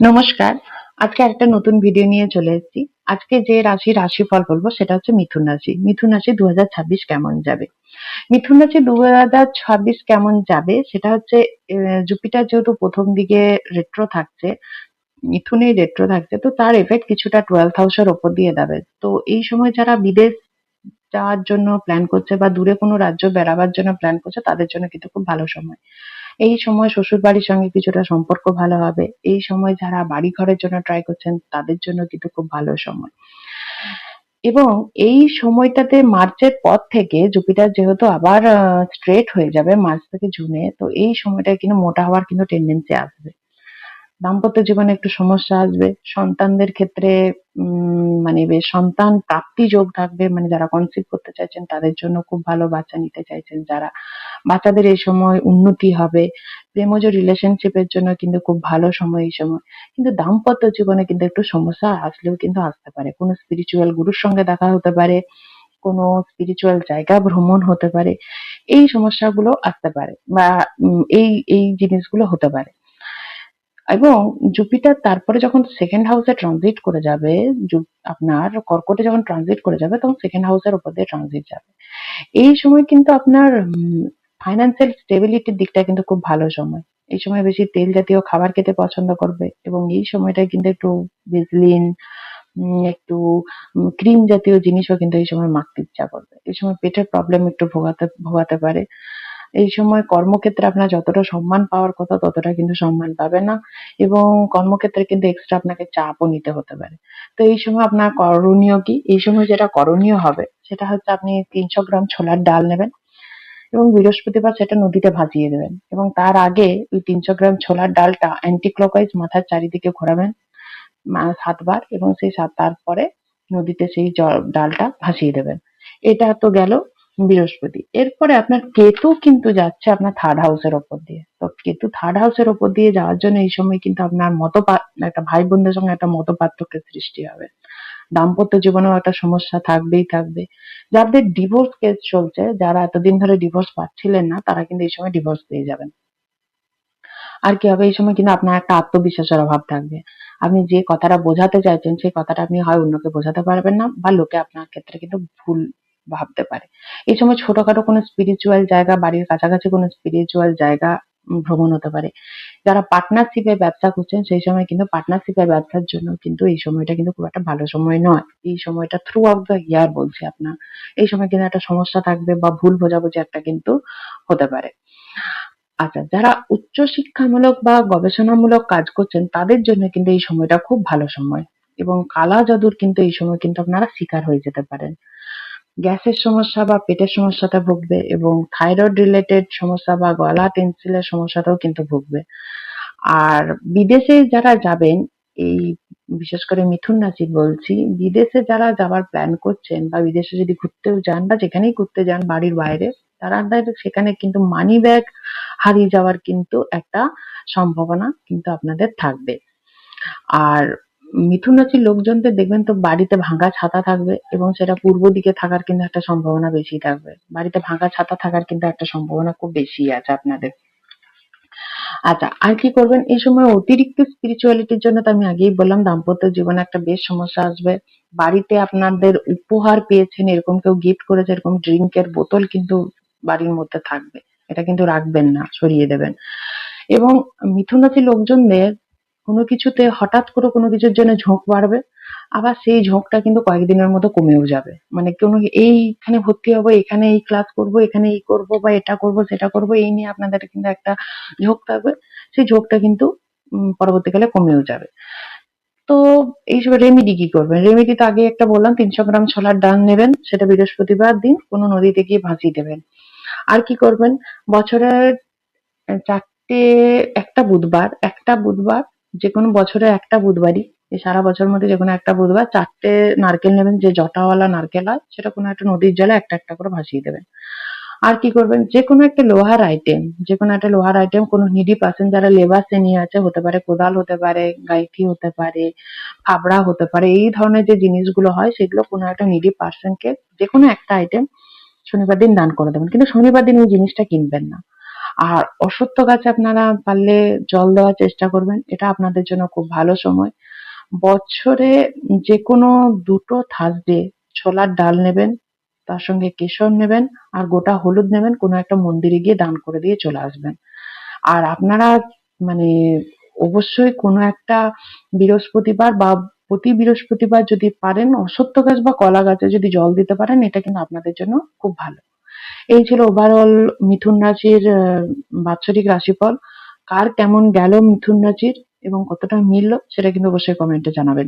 নমস্কার। আজকে একটা নতুন ভিডিও নিয়ে চলে এসেছি। আজকে যে রাশি রাশিফল বলব সেটা হচ্ছে মিথুন রাশি। মিথুন রাশি দু কেমন যাবে? মিথুন রাশি দু হাজার ছাব্বিশ কেমন যাবে? সেটা হচ্ছে জুপিটার যেহেতু প্রথম দিকে রেট্রো থাকছে, মিথুনেই রেট্রো থাকছে, তো তার এফেক্ট কিছুটা টুয়েলভ হাউসের ওপর দিয়ে যাবে। তো এই সময় যারা বিদেশ যাওয়ার জন্য প্ল্যান করছে বা দূরে কোনো রাজ্য বেড়াবার জন্য প্ল্যান করছে, তাদের জন্য কিন্তু খুব ভালো সময়। এই সময় শ্বশুর বাড়ির সঙ্গে কিছুটা সম্পর্ক ভালো হবে। এই সময় যারা বাড়ি ঘরের জন্য ট্রাই করছেন, তাদের জন্য কিন্তু খুব ভালো সময়। এবং এই সময়টাতে মার্চের পর থেকে জুপিটার যেহেতু আবার স্ট্রেট হয়ে যাবে মার্চ থেকে জুনে, তো এই সময়টায় কিন্তু মোটা হওয়ার কিন্তু টেন্ডেন্সি আসবে। দাম্পত্য জীবনে একটু সমস্যা আসবে। সন্তানদের ক্ষেত্রে মানে সন্তান প্রাপ্তি যোগ থাকবে। মানে যারা কনসিভ চাইছেন, তাদের জন্য খুব ভালো বাচ্চা নিতে চাইছেন যারা। বাচ্চাদের এই সময় উন্নতি হবে। প্রেমজ রিলেশনশিপের জন্য কিন্তু খুব ভালো সময় এই সময়। কিন্তু দাম্পত্য জীবনে কিন্তু একটু সমস্যা আসলেও কিন্তু আসতে পারে। কোনো স্পিরিচুয়াল গুরুর সঙ্গে দেখা হতে পারে, কোনো স্পিরিচুয়াল জায়গা ভ্রমণ হতে পারে। এই সমস্যাগুলো আসতে পারে বা এই এই জিনিসগুলো হতে পারে। এবং জুপিটার তারপরে যখন সেকেন্ড হাউসে ট্রানজিট করে যাবে আপনার কর্কটে যখন ট্রানজিট করে যাবে, তখন সেকেন্ড হাউসের উপর দিয়ে ট্রানজিট যাবে। এই সময় কিন্তু আপনার ফাইন্যান্সিয়াল স্টেবিলিটির দিকটা কিন্তু খুব ভালো সময়। এই সময় বেশি তেল জাতীয় খাবার খেতে পছন্দ করবে এবং এই সময়টায় কিন্তু একটু বেজলিন একটু ক্রিম জাতীয় জিনিসও কিন্তু এই সময় মাখতে ইচ্ছা করবে। এই সময় পেটের প্রবলেম একটু ভোগাতে ভোগাতে পারে। এই সময় কর্মক্ষেত্রে আপনার যতটা সম্মান পাওয়ার কথা, ততটা কিন্তু সম্মান পাবে না। এবং কর্মক্ষেত্রে কিন্তু এক্সট্রা আপনাকে চাপও নিতে হতে পারে। তো এই সময় আপনার করণীয় কি? এই সময় যেটা করণীয় হবে, সেটা হচ্ছে আপনি তিনশো গ্রাম ছোলার ডাল নেবেন এবং বৃহস্পতিবার সেটা নদীতে ভাসিয়ে দেবেন। এবং তার আগে ওই তিনশো গ্রাম ছোলার ডালটা অ্যান্টি ক্লকওয়াইজ মাথার চারিদিকে ঘোরাবেন সাতবার এবং সেই সাত, তারপরে নদীতে সেই জল ডালটা ভাসিয়ে দেবেন। এটা তো গেল বৃহস্পতি। এরপরে আপনার কেতু কিন্তু যাচ্ছে আপনার থার্ড হাউসের ওপর দিয়ে। তো কেতু থার্ড হাউসের ওপর দিয়ে যাওয়ার জন্য এই সময় কিন্তু আপনার মতপাত একটা ভাই বোনদের সঙ্গে একটা মতপার্থক্যের সৃষ্টি হবে। দাম্পত্য জীবনেও একটা সমস্যা থাকবেই থাকবে। যাদের ডিভোর্স কেস চলছে, যারা এতদিন ধরে ডিভোর্স পাচ্ছিলেন না, তারা কিন্তু এই সময় ডিভোর্স পেয়ে যাবেন। আর কি হবে? এই সময় কিন্তু আপনার একটা আত্মবিশ্বাসের অভাব থাকবে। আপনি যে কথাটা বোঝাতে চাইছেন, সেই কথাটা আপনি হয় অন্যকে বোঝাতে পারবেন না বা লোকে আপনার ক্ষেত্রে কিন্তু ভুল ভাবতে পারে। এই সময় ছোটখাটো কোনো স্পিরিচুয়াল জায়গা, বাড়ির কাছাকাছি কোনো স্পিরিচুয়াল জায়গা ভ্রমণ হতে পারে। যারা পার্টনারশিপে ব্যবসা করছেন সেই সময় কিন্তু পার্টনারশিপের ব্যবসার জন্য কিন্তু এই সময়টা কিন্তু খুব একটা ভালো সময় নয়। এই সময়টা থ্রু আউট দ্য ইয়ার বলছি আপনার। এই সময় কিন্তু একটা সমস্যা থাকবে বা ভুল বোঝাবুঝি একটা কিন্তু হতে পারে। আচ্ছা যারা উচ্চ শিক্ষামূলক বা গবেষণামূলক কাজ করছেন, তাদের জন্য কিন্তু এই সময়টা খুব ভালো সময়। এবং কালা জাদুর কিন্তু এই সময় কিন্তু আপনারা শিকার হয়ে যেতে পারেন। গ্যাসের সমস্যা বা পেটের সমস্যাটা ভুগবে এবং থাইরয়েড রিলেটেড সমস্যা বা গলা টেন্সিলের সমস্যাটাও কিন্তু ভুগবে। আর বিদেশে যারা যাবেন, এই বিশেষ করে মিথুন রাশি বলছি, বিদেশে যারা যাওয়ার প্ল্যান করছেন বা বিদেশে যদি ঘুরতেও যান বা যেখানেই ঘুরতে যান বাড়ির বাইরে, তারা সেখানে কিন্তু মানি ব্যাগ হারিয়ে যাওয়ার কিন্তু একটা সম্ভাবনা কিন্তু আপনাদের থাকবে। আর মিথুন রাশির লোকজনদের দেখবেন তো বাড়িতে ভাঙা ছাতা থাকবে এবং সেটা পূর্ব দিকে থাকার কিন্তু একটা সম্ভাবনা বেশি থাকবে। বাড়িতে ভাঙা ছাতা থাকার কিন্তু একটা সম্ভাবনা খুব বেশি আছে আপনাদের। আচ্ছা আর কি করবেন? এই সময় অতিরিক্ত স্পিরিচুয়ালিটির জন্য তো আমি আগেই বললাম, দাম্পত্য জীবনে একটা বেশ সমস্যা আসবে। বাড়িতে আপনাদের উপহার পেয়েছেন, এরকম কেউ গিফট করেছে, এরকম ড্রিঙ্কের বোতল কিন্তু বাড়ির মধ্যে থাকবে। এটা কিন্তু রাখবেন না, সরিয়ে দেবেন। এবং মিথুন রাশির লোকজনদের কোনো কিছুতে হঠাৎ করে কোনো কিছুর জন্য ঝোঁক বাড়বে, আবার সেই ঝোঁকটা কিন্তু কয়েকদিনের মতো কমেও যাবে। মানে কোনো এইখানে ভর্তি হব, এখানে এই ক্লাস করব, এখানে এই করব বা এটা করব, সেটা করব, এই নিয়ে আপনাদের কিন্তু একটা ঝোঁক থাকবে। সেই ঝোঁকটা কিন্তু পরবর্তীকালে কমেও যাবে। তো এইসব রেমিডি কি করবেন? রেমিডি তো আগে একটা বললাম, তিনশো গ্রাম ছোলার ডাল নেবেন, সেটা বৃহস্পতিবার দিন, কোনো নদীতে গিয়ে ভাসিয়ে দেবেন। আর কি করবেন? বছরের চারটে, একটা বুধবার একটা বুধবার যে কোনো বছরে একটা বুধবারই সারা বছর মধ্যে যে কোনো একটা বুধবার চারটে নারকেল নেবেন, যে জটাওয়ালা নারকেল হয়, সেটা কোনো একটা নদীর জলে একটা একটা করে ভাসিয়ে দেবেন। আর কি করবেন? যে কোনো একটা লোহার আইটেম যে কোনো একটা লোহার আইটেম কোনো নিডি পার্সন যারা লেবার শ্রেণি আছে, হতে পারে কোদাল হতে পারে গাইতি হতে পারে ফাবড়া হতে পারে, এই ধরনের যে জিনিসগুলো হয়, সেগুলো কোনো একটা নিডি পার্সনকে যে কোনো একটা আইটেম শনিবার দিন দান করে দেবেন। কিন্তু শনিবার দিন ওই জিনিসটা কিনবেন না। আর অসত্য গাছে আপনারা পারলে জল দেওয়ার চেষ্টা করবেন, এটা আপনাদের জন্য খুব ভালো সময়। বছরে যে কোনো দুটো থার্সডে ছোলার ডাল নেবেন, তার সঙ্গে কেশর নেবেন, আর গোটা হলুদ নেবেন, কোনো একটা মন্দিরে গিয়ে দান করে দিয়ে চলে আসবেন। আর আপনারা মানে অবশ্যই কোনো একটা বৃহস্পতিবার বা প্রতি বৃহস্পতিবার যদি পারেন, অসত্য গাছ বা কলা গাছে যদি জল দিতে পারেন, এটা কিন্তু আপনাদের জন্য খুব ভালো। এই ছিল ওভারঅল মিথুন রাশির বাৎসরিক রাশিফল। কার কেমন গেল মিথুন রাশির এবং কতটা মিললো সেটা কিন্তু অবশ্যই কমেন্টে জানাবেন।